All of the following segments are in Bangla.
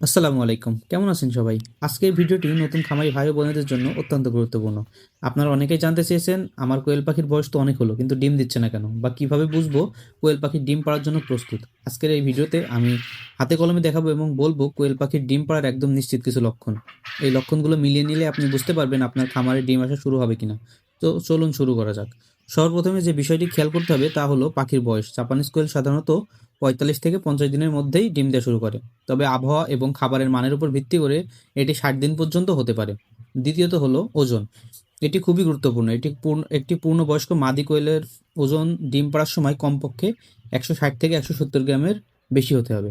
আসসালামু আলাইকুম। কেমন আছেন সবাই? আজকের ভিডিওটি নতুন খামারি ভাই বোনেদের জন্য অত্যন্ত গুরুত্বপূর্ণ। আপনারা অনেকেই জানতে চেয়েছেন, আমার কোয়েল পাখির বয়স তো অনেক হলো, কিন্তু ডিম দিচ্ছে না কেন? বা কীভাবে বুঝব কোয়েল পাখির ডিম পাড়ার জন্য প্রস্তুত? আজকের এই ভিডিওতে আমি হাতে কলমে দেখাবো এবং বলব কোয়েল পাখির ডিম পাড়ার একদম নিশ্চিত কিছু লক্ষণ। এই লক্ষণগুলো মিলিয়ে নিলে আপনি বুঝতে পারবেন আপনার খামারে ডিম আসা শুরু হবে কিনা। তো চলুন শুরু করা যাক। সর্বপ্রথমে যে বিষয়টি খেয়াল করতে হবে তা হলো পাখির বয়স। জাপানিজ কোয়েল সাধারণত পঁয়তাল্লিশ থেকে পঞ্চাশ দিনের মধ্যেই ডিম দেওয়া শুরু করে। তবে আবহাওয়া এবং খাবারের মানের উপর ভিত্তি করে এটি ষাট দিন পর্যন্ত হতে পারে। দ্বিতীয়ত হলো ওজন। এটি খুবই গুরুত্বপূর্ণ। এটি পূর্ণ একটি পূর্ণবয়স্ক মাদি কোয়েলের ওজন ডিম পাড়ার সময় কমপক্ষে একশো ষাট থেকে একশো সত্তর গ্রামের বেশি হতে হবে।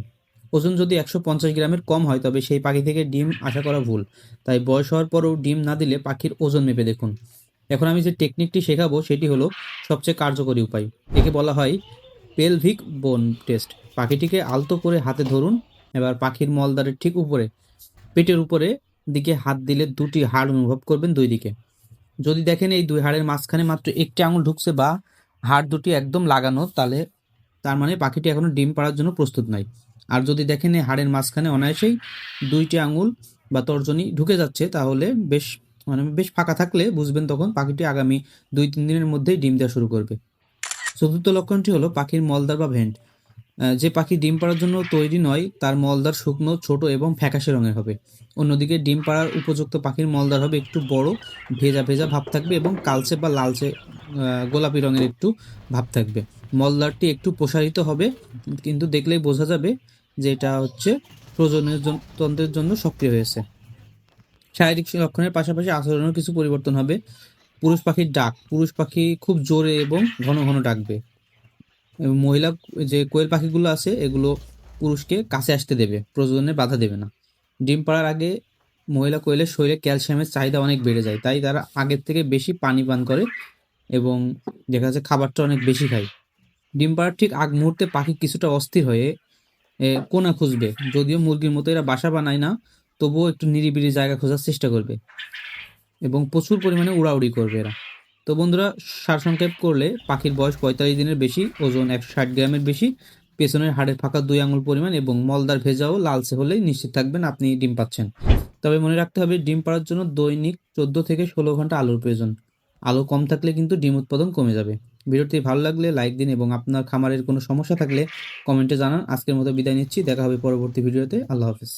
ওজন যদি একশো পঞ্চাশ গ্রামের কম হয়, তবে সেই পাখি থেকে ডিম আশা করা ভুল। তাই বয়স হওয়ার পরেও ডিম না দিলে পাখির ওজন মেপে দেখুন। এখন আমি যে টেকনিকটি শেখাবো, সেটি হলো সবচেয়ে কার্যকরী উপায়। একে বলা হয় পেলভিক বোন টেস্ট পাখিটিকে আলতো করে হাতে ধরুন, এবার পাখির মলদারের ঠিক উপরে, পেটের উপরে দিকে হাত দিলে দুটি হাড় অনুভব করবেন দুই দিকে। যদি দেখেন এই দুই হাড়ের মাঝখানে মাত্র একটি আঙুল ঢুকছে বা হাড় দুটি একদম লাগানো, তাহলে তার মানে পাখিটি এখনও ডিম পাড়ার জন্য প্রস্তুত নয় আর যদি দেখেন এই হাড়ের মাঝখানে অনায়াসেই দুইটি আঙুল বা তর্জনী ঢুকে যাচ্ছে, তাহলে বেশ মানে বেশ ফাঁকা থাকলে বুঝবেন তখন পাখিটি আগামী দুই, তিন দিনের মধ্যেই ডিম দেওয়া শুরু করবে। চতুর্থ লক্ষণটি হলো পাখির মলদার বা ভেন্ট। যে পাখি ডিম পাড়ার জন্য তৈরি নয়, তার মলদার শুকনো, ছোট এবং ফ্যাকাশে রঙের হবে। অন্যদিকে ডিম পাড়ার উপযুক্ত পাখির মলদার হবে একটু বড়, ভেজা ভেজা ভাব থাকবে এবং কালচে বা লালচে গোলাপি রঙের একটু ভাব থাকবে। মলদারটি একটু প্রসারিত হবে, কিন্তু দেখলেই বোঝা যাবে যে এটা হচ্ছে প্রজননের তন্ত্রের জন্য সক্রিয় হয়েছে। শারীরিক লক্ষণের পাশাপাশি আচরণেও কিছু পরিবর্তন হবে। পুরুষ পাখির ডাক। পুরুষ পাখি খুব জোরে এবং ঘন ঘন ডাকবে। মহিলা যে কোয়েল পাখিগুলো আছে, এগুলো পুরুষকে কাছে আসতে দেবে। প্রজননে বাধা দেবে না। ডিম পাড়ার আগে মহিলা কোয়েলের শরীরে ক্যালসিয়ামের চাহিদা অনেক বেড়ে যায়। তাই তারা আগের থেকে বেশি পানি পান করে এবং দেখা যাচ্ছে খাবারটা অনেক বেশি খায়। ডিম পাড়ার ঠিক আগ মুহূর্তে পাখি কিছুটা অস্থির হয়ে কোনা খুঁজবে। যদিও মুরগির মতো এরা বাসা বানায় না তবুও একটু নিরিবিলি জায়গা খোঁজার চেষ্টা করবে এবং প্রচুর পরিমাণে উড়াউড়ি করবে এরা। তো বন্ধুরা সারসংক্ষেপ করলে পাখির বয়স পঁয়তাল্লিশ দিনের বেশি, ওজন একশো ষাট গ্রামের বেশি, পেছনের হাড়ের ফাঁকা দুই আঙুল পরিমাণ এবং মলদার ভেজা ও লালচে হলেই নিশ্চিত থাকবেন আপনি ডিম পাচ্ছেন। তবে মনে রাখতে হবে, ডিম পাড়ার জন্য দৈনিক চোদ্দ থেকে ষোলো ঘণ্টা আলোর প্রয়োজন। আলো কম থাকলে কিন্তু ডিম উৎপাদন কমে যাবে। ভিডিওটি ভালো লাগলে লাইক দিন এবং আপনার খামারের কোনো সমস্যা থাকলে কমেন্টে জানান। আজকের মতো বিদায় নিচ্ছি, দেখা হবে পরবর্তী ভিডিওতে। আল্লাহ হাফিজ।